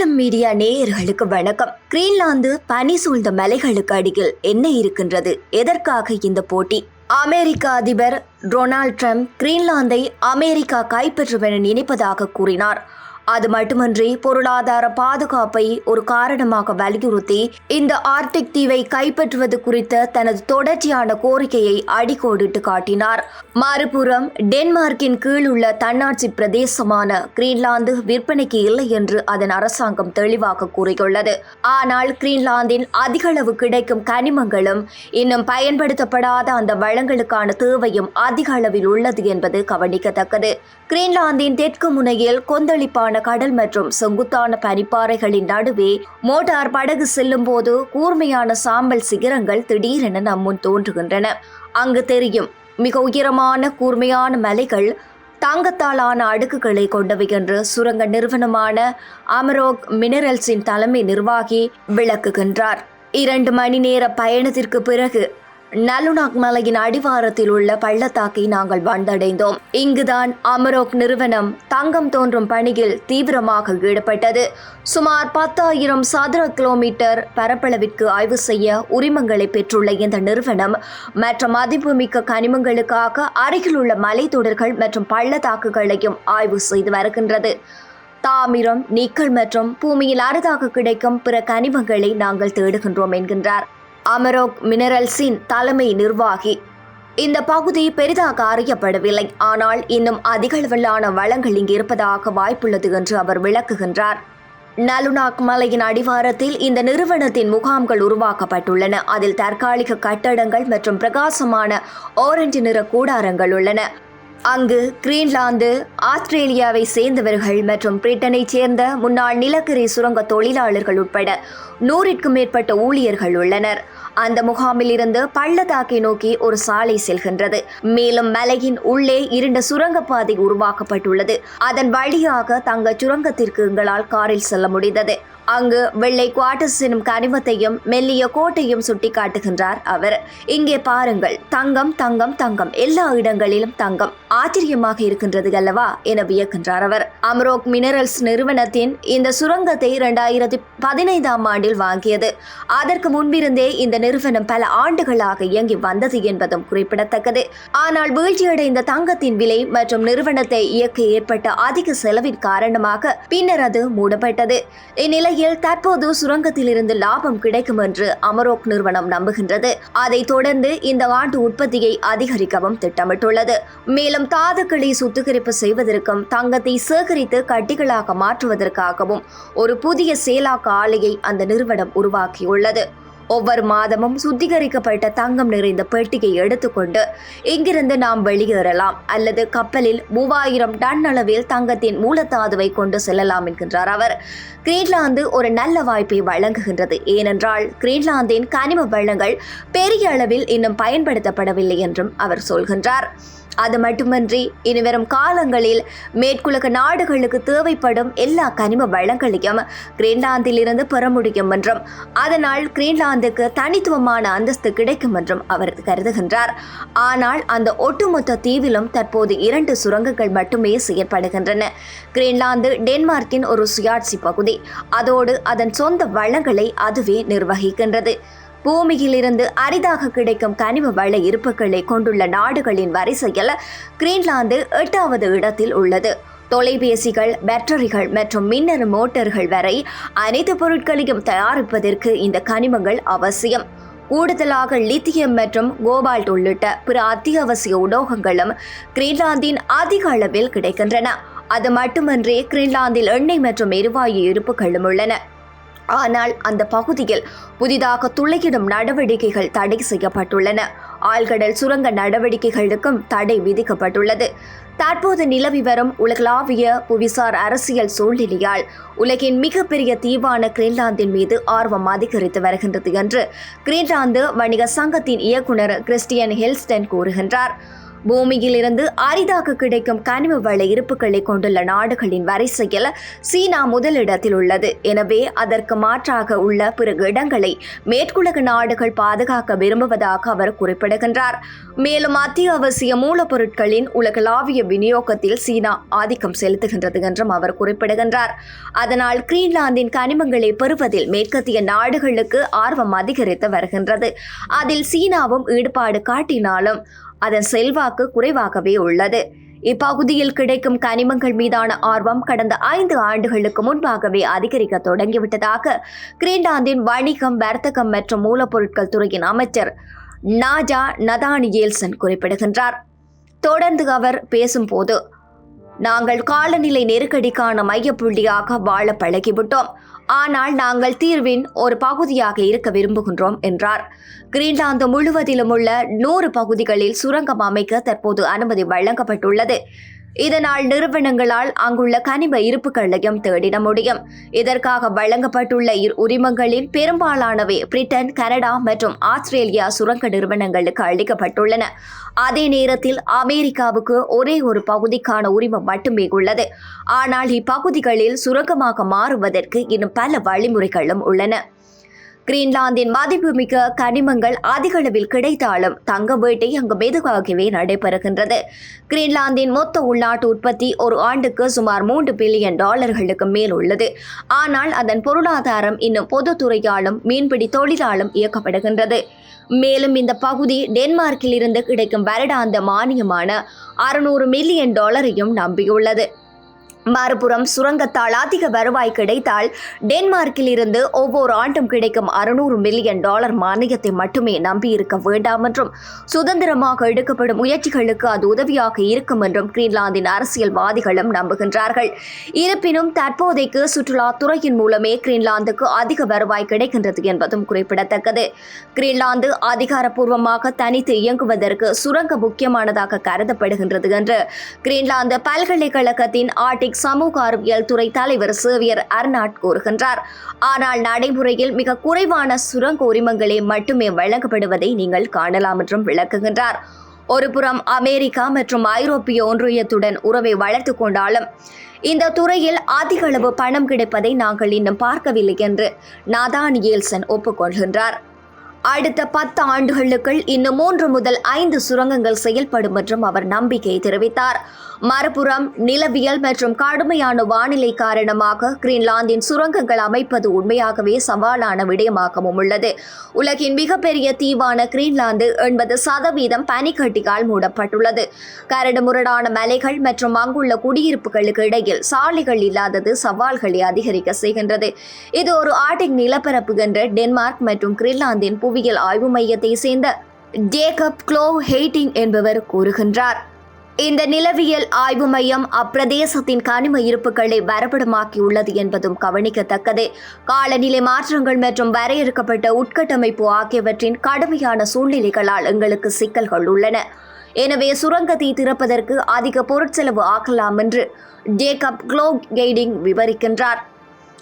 அகிலம் மீடியா நேயர்களுக்கு வணக்கம். கிரீன்லாந்து பனி சூழ்ந்த மலைகளுக்கு அடியில் என்ன இருக்கின்றது? எதற்காக இந்த போட்டி? அமெரிக்க அதிபர் டொனால்ட் ட்ரம்ப் கிரீன்லாந்தை அமெரிக்கா கைப்பற்றும் என நினைப்பதாக கூறினார். அது மட்டுமன்றி பொருளாதார பாதுகாப்பை ஒரு காரணமாக வலியுறுத்தி இந்த ஆர்டிக் தீவை கைப்பற்றுவது குறித்த தனது தொடர்ச்சியான கோரிக்கையை அடிக்கோடிட்டு காட்டினார். மறுபுறம் டென்மார்க்கின் கீழ் உள்ள தன்னாட்சி பிரதேசமான கிரீன்லாந்து விற்பனைக்கு இல்லை என்று அதன் அரசாங்கம் தெளிவாக கூறியுள்ளது. ஆனால் கிரீன்லாந்தின் அதிகளவு கிடைக்கும் கனிமங்களும் இன்னும் பயன்படுத்தப்படாத அந்த வளங்களுக்கான தேவையும் அதிக அளவில் உள்ளது என்பது கவனிக்கத்தக்கது. கிரீன்லாந்தின் தெற்கு முனையில் கொந்தளிப்பான கடல் மற்றும் செங்குத்தான பனிப்பாறைகளின் நடுவே மோட்டார் படகு செல்லும் போது கூர்மையான சாம்பல் சிகரங்கள் திடீரென நம்முன் தோன்றுகின்றன. அங்கு தெரியும் மிக உயரமான கூர்மையான மலைகள் தங்கத்தாலான அடுக்குகளை கொண்டவை என்று சுரங்க நிறுவனமான அமரோக் மினரல்ஸின் தலைமை நிர்வாகி விளக்குகின்றார். இரண்டு மணி நேர பயணத்திற்கு பிறகு நலுனாக் மலையின் அடிவாரத்தில் உள்ள பள்ளத்தாக்கை நாங்கள் வந்தடைந்தோம். இங்குதான் அமரோக் நிறுவனம் தங்கம் தோன்றும் பணியில் தீவிரமாக ஈடுபட்டது. சுமார் பத்தாயிரம் சதுர கிலோமீட்டர் பரப்பளவிற்கு ஆய்வு செய்ய உரிமங்களை பெற்றுள்ள இந்த நிறுவனம் மற்ற மதிப்புமிக்க கனிமங்களுக்காக அருகிலுள்ள மலைத்தொடர்கள் மற்றும் பள்ளத்தாக்குகளையும் ஆய்வு செய்து வருகின்றது. தாமிரம் நிக்கல் மற்றும் பூமியில் அரிதாக கிடைக்கும் பிற கனிமங்களை நாங்கள் தேடுகின்றோம் என்கின்றார். அமரோக் மினரல்ஸின் தலைமை நிர்வாகி. இந்த பகுதி பெரிதாக அறியப்படவில்லை. ஆனால் இன்னும் அதிகளவிலான வளங்கள் இங்கு இருப்பதாக வாய்ப்புள்ளது என்று அவர் விளக்குகின்றார். நலுனாக் மலையின் அடிவாரத்தில் இந்த நிறுவனத்தின் முகாம்கள் உருவாக்கப்பட்டுள்ளன. அதில் தற்காலிக கட்டடங்கள் மற்றும் பிரகாசமான ஓரஞ்சு நிற கூடாரங்கள் உள்ளன. அங்கு கிரீன்லாந்து ஆஸ்திரேலியாவை சேர்ந்தவர்கள் மற்றும் பிரிட்டனைச் சேர்ந்த முன்னாள் நிலக்கரி சுரங்க தொழிலாளர்கள் உட்பட நூறிற்கும் மேற்பட்ட ஊழியர்கள் உள்ளனர். அந்த முகாமில் இருந்து பள்ளத்தாக்கை நோக்கி ஒரு சாலை செல்கின்றது. மேலும் மலையின் உள்ளே இருண்ட சுரங்கப்பாதை உருவாக்கப்பட்டுள்ளது. அதன் வழியாக தங்க சுரங்கத்திற்கு எங்களால் காரில் செல்ல முடிந்தது. அங்கு வெள்ளை குவார்டர்ஸ் எனும் கனிமத்தையும் மெல்லிய கோட்டையும் சுட்டிக்காட்டுகின்றார் அவர். இங்கே பாருங்கள் தங்கம் தங்கம் தங்கம். எல்லா இடங்களிலும் தங்கம் ஆச்சரியமாக இருக்கின்றது அல்லவா என வியக்கின்றார் அவர். அம்ரோக் மினரல்ஸ் நிறுவனத்தின் இந்த சுரங்கத்தை இரண்டாயிரத்தி பதினைந்தாம் ஆண்டில் வாங்கியது. அதற்கு முன்பிருந்தே இந்த நிறுவனம் பல ஆண்டுகளாக இயங்கி வந்தது என்பதும் குறிப்பிடத்தக்கது. ஆனால் வீழ்ச்சியடைந்த தங்கத்தின் விலை மற்றும் நிறுவனத்தை இயக்க ஏற்பட்ட அதிக செலவின் காரணமாக பின்னர் அது மூடப்பட்டது. இந்நிலையில் தற்போது சுரங்கத்திலிருந்து லாபம் கிடைக்கும் என்று அமரோக் நிறுவனம் நம்புகின்றது. அதைத் தொடர்ந்து இந்த ஆண்டு உற்பத்தியை அதிகரிக்கவும் திட்டமிட்டுள்ளது. மேலும் தாதுக்களை சுத்திகரிப்பு செய்வதற்கும் தங்கத்தை சேகரித்து கட்டிகளாக மாற்றுவதற்காகவும் ஒரு புதிய செயலாக்க ஆலையை அந்த நிறுவனம் உருவாக்கியுள்ளது. ஒவ்வொரு மாதமும் சுத்திகரிக்கப்பட்ட தங்கம் நிறைந்த பெட்டியை எடுத்துக்கொண்டு இங்கிருந்து நாம் வெளியேறலாம். அல்லது கப்பலில் மூவாயிரம் டன் அளவில் தங்கத்தின் மூலத்தாதுவை கொண்டு செல்லலாம் என்கின்றார் அவர். கிரீன்லாந்து ஒரு நல்ல வாய்ப்பை வழங்குகின்றது. ஏனென்றால் கிரீன்லாந்தின் கனிம வளங்கள் பெரிய அளவில் இன்னும் பயன்படுத்தப்படவில்லை என்றும் அவர் சொல்கின்றார். அது மட்டுமன்றி இனிவரும் காலங்களில் மேற்குலக நாடுகளுக்கு தேவைப்படும் எல்லா கனிம வளங்களையும் கிரீன்லாந்திலிருந்து பெற முடியும் என்றும் அதனால் கிரீன்லாந்துக்கு தனித்துவமான அந்தஸ்து கிடைக்கும் என்றும் அவர் கருதுகின்றார். ஆனால் அந்த ஒட்டுமொத்த தீவிலும் தற்போது இரண்டு சுரங்கங்கள் மட்டுமே செயற்படுகின்றன கிரீன்லாந்து டென்மார்க்கின் ஒரு சுயாட்சி பகுதி. அதோடு அதன் சொந்த வளங்களை அதுவே நிர்வகிக்கின்றது. பூமியிலிருந்து அரிதாக கிடைக்கும் கனிம வள இருப்புகளை கொண்டுள்ள நாடுகளின் வரிசையில் கிரீன்லாந்து எட்டாவது இடத்தில் உள்ளது. தொலைபேசிகள் பேட்டரிகள் மற்றும் மின்னணு மோட்டார்கள் வரை அனைத்து பொருட்களையும் தயாரிப்பதற்கு இந்த கனிமங்கள் அவசியம். கூடுதலாக லித்தியம் மற்றும் கோபால்ட் உள்ளிட்ட பிற அத்தியாவசிய உலோகங்களும் கிரீன்லாந்தின் அதிக அளவில் கிடைக்கின்றன. அது மட்டுமன்றி கிரீன்லாந்தில் எண்ணெய் மற்றும் எரிவாயு இருப்புகளும் உள்ளன. ஆனால் அந்த பகுதியில் புதிதாக துளையிடும் நடவடிக்கைகள் தடை செய்யப்பட்டுள்ளன. ஆழ்கடல் சுரங்க நடவடிக்கைகளுக்கும் தடை விதிக்கப்பட்டுள்ளது. தற்போது நிலவி வரும் உலகளாவிய புவிசார் அரசியல் சூழ்நிலையால் உலகின் மிகப்பெரிய தீவான கிரீன்லாந்தின் மீது ஆர்வம் அதிகரித்து வருகின்றது என்று கிரீன்லாந்து வணிக சங்கத்தின் இயக்குனர் கிறிஸ்டியன் ஹெல்ஸ்டன் கூறுகின்றார். பூமியிலிருந்து அரிதாக கிடைக்கும் கனிம வள இருப்புகளை கொண்டுள்ள நாடுகளின் வரிசையில் சீனா முதலிடத்தில் உள்ளது. எனவே அதற்கு மாற்றாக உள்ள பிற இடங்களை மேற்குலக நாடுகள் பாதுகாக்க விரும்புவதாக அவர் குறிப்பிடுகின்றார். மேலும் அத்தியாவசிய மூலப்பொருட்களின் உலகளாவிய விநியோகத்தில் சீனா ஆதிக்கம் செலுத்துகின்றது என்றும் அவர் குறிப்பிடுகின்றார். அதனால் கிரீன்லாந்தின் கனிமங்களை பெறுவதில் மேற்கத்திய நாடுகளுக்கு ஆர்வம் அதிகரித்து வருகின்றது. அதில் சீனாவும் ஈடுபாடு காட்டினாலும் அதன் செல்வாக்கு குறைவாகவே உள்ளது. இப்பகுதியில் கிடைக்கும் கனிமங்கள் மீதான ஆர்வம் கடந்த ஐந்து ஆண்டுகளுக்கு முன்பாகவே அதிகரிக்க தொடங்கிவிட்டதாக கிரீன்லாந்தின் வணிகம் வர்த்தகம் மற்றும் மூலப்பொருட்கள் துறையின் அமைச்சர் நாஜா நதானியேல்சன் குறிப்பிடுகின்றார். தொடர்ந்து அவர் பேசும்போது நாங்கள் காலநிலை நெருக்கடிக்கான மையப்புள்ளியாக வாழ பழகிவிட்டோம். ஆனால் நாங்கள் தீர்வின் ஒரு பகுதியாக இருக்க விரும்புகின்றோம் என்றார். கிரீன்லாந்து முழுவதிலும் உள்ள நூறு பகுதிகளில் சுரங்கம் அமைக்க தற்போது அனுமதி வழங்கப்பட்டுள்ளது. இதனால் நிறுவனங்களால் அங்குள்ள கனிம இருப்புகளையும் தேடிட முடியும். இதற்காக வழங்கப்பட்டுள்ள இரு உரிமங்களில் பெரும்பாலானவை பிரிட்டன் கனடா மற்றும் ஆஸ்திரேலியா சுரங்க நிறுவனங்களுக்கு அளிக்கப்பட்டுள்ளன. அதே நேரத்தில் அமெரிக்காவுக்கு ஒரே ஒரு பகுதிக்கான உரிமம் மட்டுமே உள்ளது. ஆனால் இப்பகுதிகளில் சுரங்கமாக மாறுவதற்கு இன்னும் பல வழிமுறைகளும் உள்ளன. கிரீன்லாந்தின் மதிப்புமிக்க கனிமங்கள் அதிக அளவில் கிடைத்தாலும் தங்க வேட்டை அங்கு மெதுவாகவே நடைபெறுகின்றது. கிரீன்லாந்தின் மொத்த உள்நாட்டு உற்பத்தி ஒரு ஆண்டுக்கு சுமார் மூன்று பில்லியன் டாலர்களுக்கு மேல் உள்ளது. ஆனால் அதன் பொருளாதாரம் இன்னும் பொதுத்துறையாலும் மீன்பிடி தொழிலாலும் இயக்கப்படுகின்றது. மேலும் இந்த பகுதி டென்மார்க்கில் இருந்து கிடைக்கும் வருடாந்த மானியமான அறுநூறு மில்லியன் டாலரையும் நம்பியுள்ளது. மறுபுறம் சுரங்கத்தால் அதிக வருவாய் கிடைத்தால் டென்மார்க்கில் இருந்து ஒவ்வொரு ஆண்டும் கிடைக்கும் அறுநூறு மில்லியன் டாலர் மானியத்தை மட்டுமே நம்பியிருக்க வேண்டாம் என்றும் சுதந்திரமாக எடுக்கப்படும் முயற்சிகளுக்கு அது உதவியாக இருக்கும் என்றும் கிரீன்லாந்தின் அரசியல்வாதிகளும் நம்புகின்றார்கள். இருப்பினும் தற்போதைக்கு சுற்றுலாத்துறையின் மூலமே கிரீன்லாந்துக்கு அதிக வருவாய் கிடைக்கின்றது என்பதும் குறிப்பிடத்தக்கது. கிரீன்லாந்து அதிகாரப்பூர்வமாக தனித்து இயங்குவதற்கு சுரங்கம் முக்கியமானதாக கருதப்படுகின்றது என்று கிரீன்லாந்து பல்கலைக்கழகத்தின் ஆர்டிக் சமூக அறிவியல் துறை தலைவர் சேவியர் அர்னாட் கூறுகின்றார். ஆனால் நடைமுறையில் மிக குறைவான சுரங்க உரிமங்களே மட்டுமே வழங்கப்படுவதை நீங்கள் காணலாம் என்றும் விளக்குகின்றார். ஒருபுறம் அமெரிக்கா மற்றும் ஐரோப்பிய ஒன்றியத்துடன் உறவை வளர்த்து கொண்டாலும் இந்த துறையில் அதிக அளவு பணம் கிடைப்பதை நாங்கள் இன்னும் பார்க்கவில்லை என்று நாதானியேல்சன் ஒப்புக்கொள்கின்றார். அடுத்த பத்து ஆண்டுகளுக்குள் இன்னும் மூன்று முதல் ஐந்து சுரங்கங்கள் செயல்படும் என்றும் அவர் நம்பிக்கை தெரிவித்தார். மறுபுறம் நிலவியல் மற்றும் கடுமையான வானிலை காரணமாக கிரீன்லாந்தின் சுரங்கங்கள் அமைப்பது உண்மையாகவே சவாலான விடயமாகவும் உள்ளது. உலகின் மிகப்பெரிய தீவான கிரீன்லாந்து எண்பது சதவீதம் பனிக்கட்டியால் மூடப்பட்டுள்ளது. கரடுமுரடான மலைகள் மற்றும் அங்குள்ள குடியிருப்புகளுக்கு இடையில் சாலைகள் இல்லாதது சவால்களை அதிகரிக்க செய்கின்றது. இது ஒரு ஆர்டிக் நிலப்பரப்பு என்று டென்மார்க் மற்றும் கிரீன்லாந்தின் புவியியல் ஆய்வு மையத்தை சேர்ந்த ஜேக்கப் க்ளோ ஹெய்டிங் என்பவர் கூறுகின்றார். இந்த நிலவியல் ஆய்வு மையம் அப்பிரதேசத்தின் கனிம இருப்புகளை வரைபடமாக்கியுள்ளது என்பதும் கவனிக்கத்தக்கது. காலநிலை மாற்றங்கள் மற்றும் வரையறுக்கப்பட்ட உட்கட்டமைப்பு ஆகியவற்றின் கடுமையான சூழ்நிலைகளால் எங்களுக்கு சிக்கல்கள் உள்ளன. எனவே சுரங்கத்தை திறப்பதற்கு அதிக பொருட்செலவு ஆக்கலாம் என்று ஜேக்கப் க்ளோ கெய்டிங் விவரிக்கின்றார்.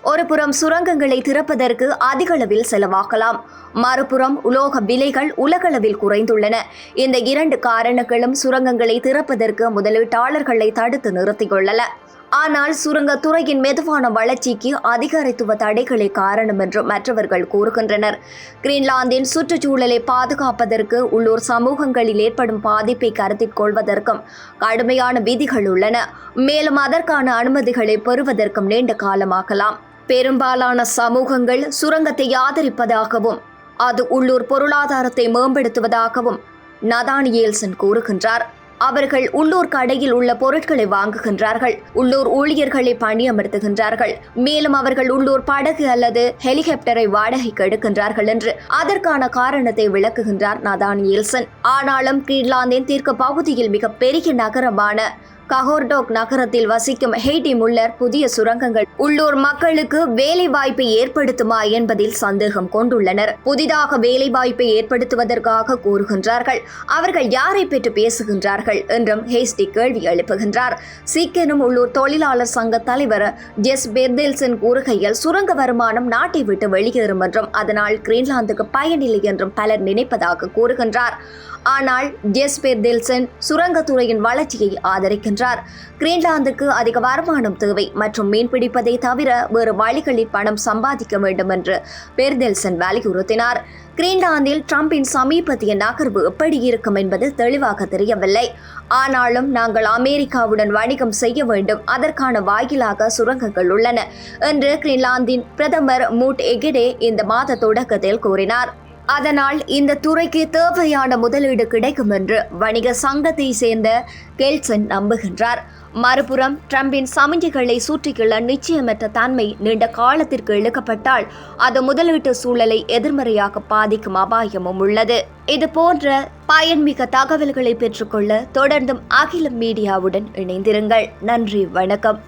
ஒருபுறம் சுரங்கங்களை திறப்பதற்கு அதிக அளவில் செலவாகலாம் மறுபுறம் உலோக விலைகள் உலகளவில் குறைந்துள்ளன. இந்த இரண்டு காரணங்களும் சுரங்கங்களை திறப்பதற்கு முதலீட்டாளர்களை தடுத்து நிறுத்தியுள்ளன கொள்ளல ஆனால் சுரங்கத்துறையின் மெதுவான வளர்ச்சிக்கு அதிகாரத்துவ தடைகளே காரணம் என்று மற்றவர்கள் கூறுகின்றனர். கிரீன்லாந்தின் சுற்றுச்சூழலை பாதுகாப்பதற்கு உள்ளூர் சமூகங்களில் ஏற்படும் பாதிப்பை கருத்தில் கொள்வதற்கும் கடுமையான விதிகள் உள்ளன. மேலும் அதற்கான அனுமதிகளை பெறுவதற்கும் நீண்ட காலமாகலாம் பெரும்பாலான சமூகங்கள் சுரங்கத்தை ஆதரிப்பதாகவும் அது உள்ளூர் பொருளாதாரத்தை மேம்படுத்துவதாகவும் நதானியேல்சன் கூறுகின்றார். அவர்கள் உள்ளூர் கடையில் உள்ள பொருட்களை வாங்குகின்றார்கள். உள்ளூர் ஊழியர்களை பணியமர்த்துகின்றார்கள். மேலும் அவர்கள் உள்ளூர் படகு அல்லது ஹெலிகாப்டரை வாடகைக்கு எடுக்கின்றார்கள் என்று அதற்கான காரணத்தை விளக்குகின்றார் நதானியேல்சன் ஆனாலும் கிரீன்லாந்தின் தீர்க்க பகுதியில் மிக பெரிய நகரமான கஹோர்டோக் நகரத்தில் வசிக்கும் ஹெய்டி முல்லர் புதிய சுரங்கங்கள் உள்ளூர் மக்களுக்கு வேலை வாய்ப்பை ஏற்படுத்துமா என்பதில் சந்தேகம் கொண்டுள்ளனர். புதிதாக வேலை வாய்ப்பை ஏற்படுத்துவதற்காக கூறுகின்றார்கள். அவர்கள் யாரை பெற்று பேசுகின்றார்கள் என்றும் ஹேஸ்டி கேள்வி எழுப்புகின்றார். சீக்கிரம் உள்ளூர் தொழிலாளர் சங்க தலைவர் ஜெஸ் பெர்தெல்சன் கூறுகையில் சுரங்க வருமானம் நாட்டை விட்டு வெளியேறும் என்றும் அதனால் கிரீன்லாந்துக்கு பயனில்லை என்றும் பலர் நினைப்பதாக கூறுகின்றார். ஆனால் ஜெஸ் பெர்தெல்சன் சுரங்கத்துறையின் வளர்ச்சியை ஆதரிக்கின்றார். கிரீன்லாந்துக்கு அதிக வருமானம் தேவை மற்றும் மீன்பிடிப்பதை தவிர வேறு வழிகளில் பணம் சம்பாதிக்க வேண்டும் என்று பெர்தெல்சன் வலியுறுத்தினார். கிரீன்லாந்தில் ட்ரம்பின் சமீபத்திய நகர்வு எப்படி இருக்கும் என்பது தெளிவாக தெரியவில்லை. ஆனாலும் நாங்கள் அமெரிக்காவுடன் வணிகம் செய்ய வேண்டும். அதற்கான வாயிலாக சுரங்கங்கள் உள்ளன என்று கிரீன்லாந்தின் பிரதமர் மூட் எகிடே இந்த மாத தொடக்கத்தில் கூறினார். அதனால் இந்த துறைக்கு தேவையான முதலீடு கிடைக்கும் என்று வணிக சங்கத்தை சேர்ந்த கெல்சன் நம்புகின்றார். மறுபுறம் ட்ரம்பின் சமிஞ்சைகளை சுற்றியுள்ள நிச்சயமற்ற தன்மை நீண்ட காலத்திற்கு இழுக்கப்பட்டால் அது முதலீட்டு சூழலை எதிர்மறையாக பாதிக்கும் அபாயமும் உள்ளது. இது போன்ற பயன்மிக்க தகவல்களை பெற்றுக்கொள்ள தொடர்ந்தும் அகில மீடியாவுடன் இணைந்திருங்கள். நன்றி வணக்கம்.